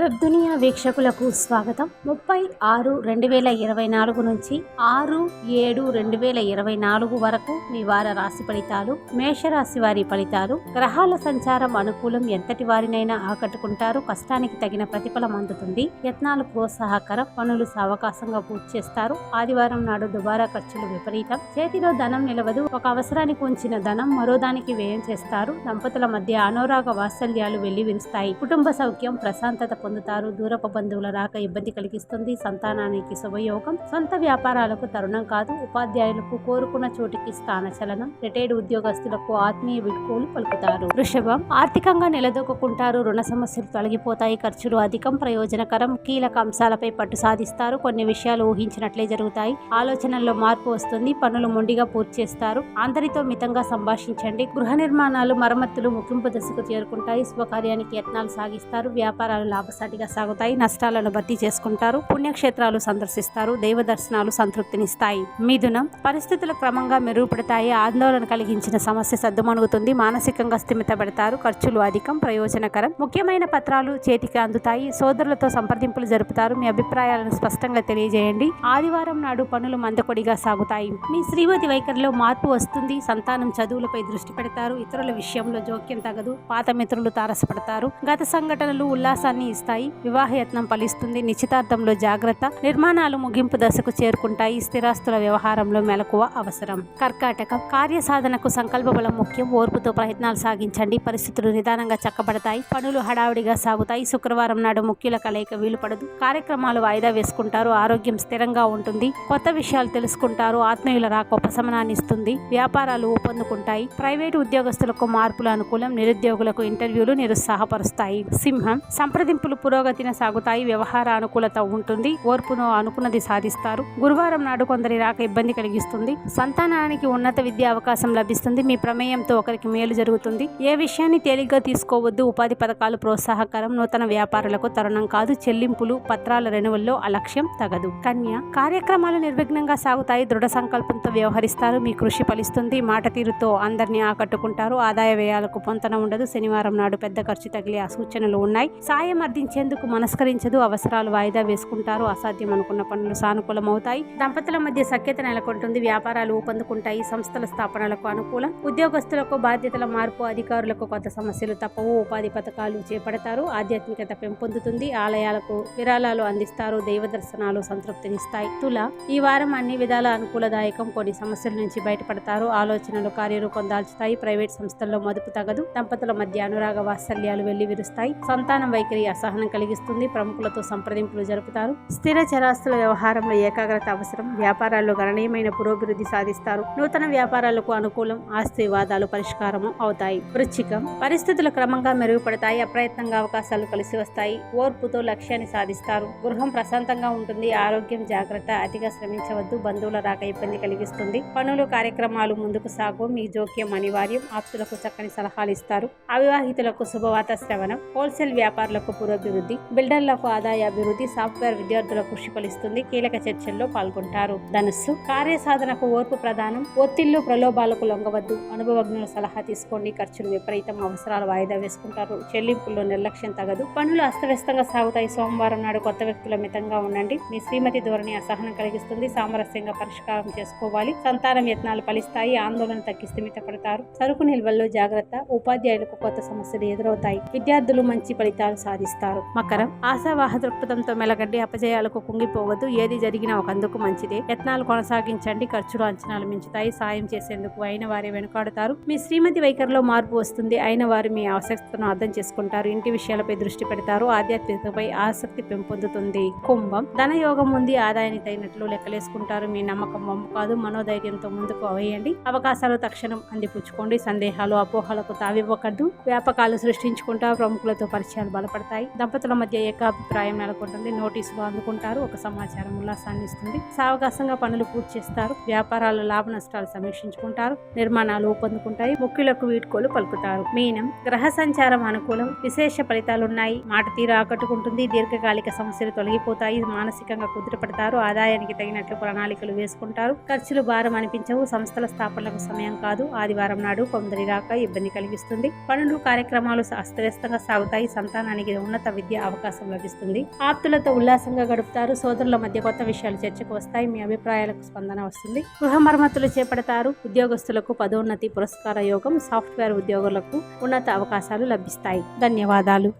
Web దునియా వీక్షకులకు స్వాగతం. ముప్పై ఆరు రెండు వేల ఇరవై నాలుగు నుంచి ఆరు ఏడు రెండు వేల ఇరవై నాలుగు వరకు మీ వార రాశి ఫలితాలు మేషరాశి వారి ఫలితాలు గ్రహాల సంచారం అనుకూలం ఎంతటి వారినైనా ఆకట్టుకుంటారు కష్టానికి తగిన ప్రతిఫలం అందుతుంది. యత్నాలు ప్రోత్సాహకరం పనులు సావకాశంగా పూర్తి చేస్తారు. ఆదివారం నాడు దుబారా ఖర్చులు విపరీతం. చేతిలో ధనం నిలవదు. ఒక అవసరానికి ఉంచిన ధనం మరో దానికి వ్యయం చేస్తారు. దంపతుల మధ్య అనురాగ వాత్సల్యాలు వెల్లివిరుస్తాయి. కుటుంబ సౌఖ్యం ప్రశాంతత పొందుతారు. దూరపు బంధువుల రాక ఇబ్బంది కలిగిస్తుంది. సంతానానికి శుభయోగం. సొంత వ్యాపారాలకు తరుణం కాదు. ఉపాధ్యాయులకు కోరుకున్న చోటికి స్థానచలనం రిటైర్డ్ ఉద్యోగస్తులకు ఆత్మీయ విడుకోలు పలుకుతారు. వృషభం ఆర్థికంగా నిలదొక్కుంటారు రుణ సమస్యలు తొలగిపోతాయి. ఖర్చులు అధికం. ప్రయోజనకరం. కీలక అంశాలపై పట్టు సాధిస్తారు. కొన్ని విషయాలు ఊహించినట్లే జరుగుతాయి. ఆలోచనల్లో మార్పు వస్తుంది. పనులు మొండిగా పూర్తి చేస్తారు. అందరితో మితంగా సంభాషించండి. గృహ నిర్మాణాలు మరమ్మతులు ముగింపు దశకు చేరుకుంటాయి. శుభకార్యానికి యత్నాలు సాగిస్తారు. వ్యాపారాలు లాభసాటిగా సాగుతాయి. నష్టాలను భర్తీ చేసుకుంటారు. పుణ్యక్షేత్రాలు సందర్శిస్తారు. దైవ దర్శనాలు సంతృప్తినిస్తాయి. మిథునం పరిస్థితులు క్రమంగా మెరుగుపడతాయి. ఆందోళన కలిగించిన సమస్య సద్దుమణుగుతుంది. మానసికంగా స్థిమితపడతారు ఖర్చులు అధికం ప్రయోజనకరం. ముఖ్యమైన పత్రాలు చేతికి అందుతాయి. సోదరులతో సంప్రదింపులు జరుపుతారు. మీ అభిప్రాయాలను స్పష్టంగా తెలియజేయండి. ఆదివారం నాడు పనులు మందకొడిగా సాగుతాయి. మీ శ్రీమతి వైఖరిలో మార్పు వస్తుంది. సంతానం చదువులపై దృష్టి పెడతారు. ఇతరుల విషయంలో జోక్యం తగదు. పాత మిత్రులు తారసపడతారు. గత సంఘటనలు ఉల్లాసాన్ని ఇస్తాయి వివాహయత్నం ఫలిస్తుంది. నిశ్చితార్థంలో జాగ్రత్త. నిర్మాణాలు ముగింపు దశకు చేరుకుంటాయి. స్థిరాస్తుల వ్యవహారంలో మెలకువ అవసరం. కర్కాటకం. కార్యసాధనకు సంకల్ప బలం ముఖ్యం. ఓర్పుతో ప్రయత్నాలు సాగించండి. పరిస్థితులు నిదానంగా చక్కబడతాయి. పనులు హడావుడిగా సాగుతాయి. శుక్రవారం నాడు ముఖ్యుల కలయిక వీలుపడదు. కార్యక్రమాలు వాయిదా వేసుకుంటారు. ఆరోగ్యం స్థిరంగా ఉంటుంది. కొత్త విషయాలు తెలుసుకుంటారు. ఆత్మీయుల రాక ఉపశమనాన్ని ఇస్తుంది. వ్యాపారాలు ఊపందుకుంటాయి. ప్రైవేటు ఉద్యోగస్తులకు మార్పులు అనుకూలం. నిరుద్యోగులకు ఇంటర్వ్యూలు నిరుత్సాహపరుస్తాయి. సింహం. సంప్రదింపులు పురోగతిన సాగుతాయి వ్యవహార అనుకూలత ఉంటుంది ఓర్పును అనుకున్నది సాధిస్తారు. గురువారం నాడు కొందరి రాక ఇబ్బంది కలిగిస్తుంది. సంతానానికి ఉన్నత విద్య అవకాశం లభిస్తుంది. మీ ప్రమేయంతో ఒకరికి మేలు జరుగుతుంది. ఏ విషయాన్ని తేలిగ్గా తీసుకోవద్దు. ఉపాధి పథకాలు ప్రోత్సాహకరం. నూతన వ్యాపారులకు తరుణం కాదు. చెల్లింపులు పత్రాల రెనువల్లో అలక్ష్యం తగదు. కన్య కార్యక్రమాలు నిర్విఘ్నంగా సాగుతాయి. దృఢ సంకల్పంతో వ్యవహరిస్తారు. మీ కృషి ఫలిస్తుంది. మాట తీరుతో అందరినీ ఆకట్టుకుంటారు. ఆదాయ వ్యయాలకు పొంతన ఉండదు. శనివారం నాడు పెద్ద ఖర్చు తగిలే ఆ సూచనలు ఉన్నాయి. సాయం అర్థించేందుకు మనస్కరించదు అవసరాలు వాయిదా వేసుకుంటారు అసాధ్యం అనుకున్న పనులు సానుకూలమవుతాయి. దంపతుల మధ్య సఖ్యత నెలకొంటుంది వ్యాపారాలు ఊపందుకుంటాయి సంస్థల స్థాపనలకు అనుకూలం. ఉద్యోగస్తులకు బాధ్యతల మార్పు అధికారులకు కొత్త సమస్యలు తప్పవు ఉపాధి పథకాలు చేపడతారు ఆధ్యాత్మికత పెంపొందుతుంది ఆలయాలకు విరాళాలు అందిస్తారు దైవ దర్శనాలు సంతృప్తినిస్తాయి. తుల ఈ వారం అన్ని విధాల అనుకూలదాయకం కొన్ని సమస్యల నుంచి బయటపడతారు ఆలోచనలు కార్యరూపం దాల్చుతాయి ప్రైవేట్ సంస్థల్లో మదుపు తగదు దంపతుల మధ్య అనురాగ వాత్సల్యాలు వెళ్ళి విరుస్తాయి సంతానం వైఖరి అసహనం కలిగిస్తుంది. ప్రముఖులతో సంప్రదింపులు జరుపుతారు. స్థిర చరాస్తుల వ్యవహారంలో ఏకాగ్రత అవసరం. వ్యాపారాల్లో గణనీయమైన పురోభివృద్ధి సాధిస్తారు. నూతన వ్యాపారాలకు అనుకూలం ఆస్తి వివాదాలు పరిష్కారం అవుతాయి. వృచ్చికం. పరిస్థితులు క్రమంగా మెరుగుపడతాయి. అప్రయత్నంగా అవకాశాలు కలిసి వస్తాయి. ఓర్పుతో లక్ష్యాన్ని సాధిస్తారు. గృహం ప్రశాంతంగా ఉంటుంది. ఆరోగ్యం జాగ్రత్త. అతిగా శ్రమించవద్దు. బంధువుల రాక ఇబ్బంది కలిగిస్తుంది. పనులు కార్యక్రమాలు ముందుకు సాగు. మీ జోక్యం అనివార్యం. ఆప్తులకు చక్కని సలహాలు ఇస్తారు. అవివాహితులకు శుభవాత శ్రవణం. హోల్సేల్ వ్యాపారులకు అభివృద్ధి బిల్డర్లకు ఆదాయ అభివృద్ధి సాఫ్ట్వేర్ విద్యార్థుల కృషి ఫలిస్తుంది కీలక చర్చల్లో పాల్గొంటారు. ధనుస్సు కార్యసాధనకు ఓర్పు ప్రధానం ఒత్తిళ్ళు ప్రలోభాలకు లొంగవద్దు. అనుభవజ్ఞుల సలహా తీసుకోండి ఖర్చులు విపరీతం అవసరాలు వాయిదా వేసుకుంటారు. చెల్లింపుల్లో నిర్లక్ష్యం తగదు. పనులు అస్తవ్యస్తంగా సాగుతాయి. సోమవారం నాడు కొత్త వ్యక్తుల మితంగా ఉండండి. మీ శ్రీమతి ధోరణి అసహనం కలిగిస్తుంది. సామరస్యంగా పరిష్కారం చేసుకోవాలి. సంతానం యత్నాలు ఫలిస్తాయి. ఆందోళన తగ్గి స్థిమితపడతారు సరుకు నిల్వల్లో జాగ్రత్త. ఉపాధ్యాయులకు కొత్త సమస్యలు ఎదురవుతాయి. విద్యార్థులు మంచి ఫలితాలు సాధిస్తారు. మకరం ఆశావాహ దృక్పథంతో మెలగడ్డి అపజయాలకు కుంగిపోవద్దు. ఏది జరిగినా ఒక అందుకు మంచిదే. యత్నాలు కొనసాగించండి ఖర్చులు అంచనాలు మించుతాయి. సాయం చేసేందుకు అయిన వారే వెనుకాడుతారు. మీ శ్రీమతి వైఖరిలో మార్పు వస్తుంది. అయిన వారు మీ ఆసక్తిను అర్థం చేసుకుంటారు. ఇంటి విషయాలపై దృష్టి పెడతారు. ఆధ్యాత్మికతపై ఆసక్తి పెంపొందుతుంది. కుంభం ధనయోగం ఉంది. ఆదాయానికి తగినట్లు లెక్కలేసుకుంటారు. మీ నమ్మకం వమ్ము కాదు. మనోధైర్యంతో ముందుకు అవేయండి. అవకాశాలు తక్షణం అందిపుచ్చుకోండి. సందేహాలు అపోహలకు తావివ్వకద్దు వ్యాపకాలు సృష్టించుకుంటారు. ప్రముఖులతో పరిచయాలు బలపడతాయి. దంపతుల మధ్య ఏకాభిప్రాయం నెలకొంటుంది. నోటీసులు అందుకుంటారు ఒక సమాచారం ఉల్లాసాన్ని ఇస్తుంది. సావకాశంగా పనులు పూర్తి చేస్తారు. వ్యాపారాలు లాభ నష్టాలు సమీక్షించుకుంటారు. నిర్మాణాలు ఊపందుకుంటాయి. ముఖ్యులకు వీడ్కోలు పలుకుతారు. మీనం గ్రహ సంచారం అనుకూలం. విశేష ఫలితాలున్నాయి. మాట తీరు ఆకట్టుకుంటుంది. దీర్ఘకాలిక సమస్యలు తొలగిపోతాయి. మానసికంగా కుదిరపడతారు ఆదాయానికి తగినట్లు ప్రణాళికలు వేసుకుంటారు. ఖర్చులు భారం అనిపించవు. సంస్థల స్థాపనలకు సమయం కాదు. ఆదివారం నాడు కొందరి రాక ఇబ్బంది కలిగిస్తుంది. పనులు కార్యక్రమాలు అస్తవ్యస్తంగా సాగుతాయి. సంతానానికి ఉన్నత ఉన్నత విద్య అవకాశం లభిస్తుంది. ఆప్తులతో ఉల్లాసంగా గడుపుతారు. సోదరుల మధ్య కొత్త విషయాలు చర్చకు వస్తాయి. మీ అభిప్రాయాలకు స్పందన వస్తుంది. గృహ మరమ్మతులు చేపడతారు. ఉద్యోగస్తులకు పదోన్నతి పురస్కార యోగం సాఫ్ట్వేర్ ఉద్యోగులకు ఉన్నత అవకాశాలు లభిస్తాయి. ధన్యవాదాలు.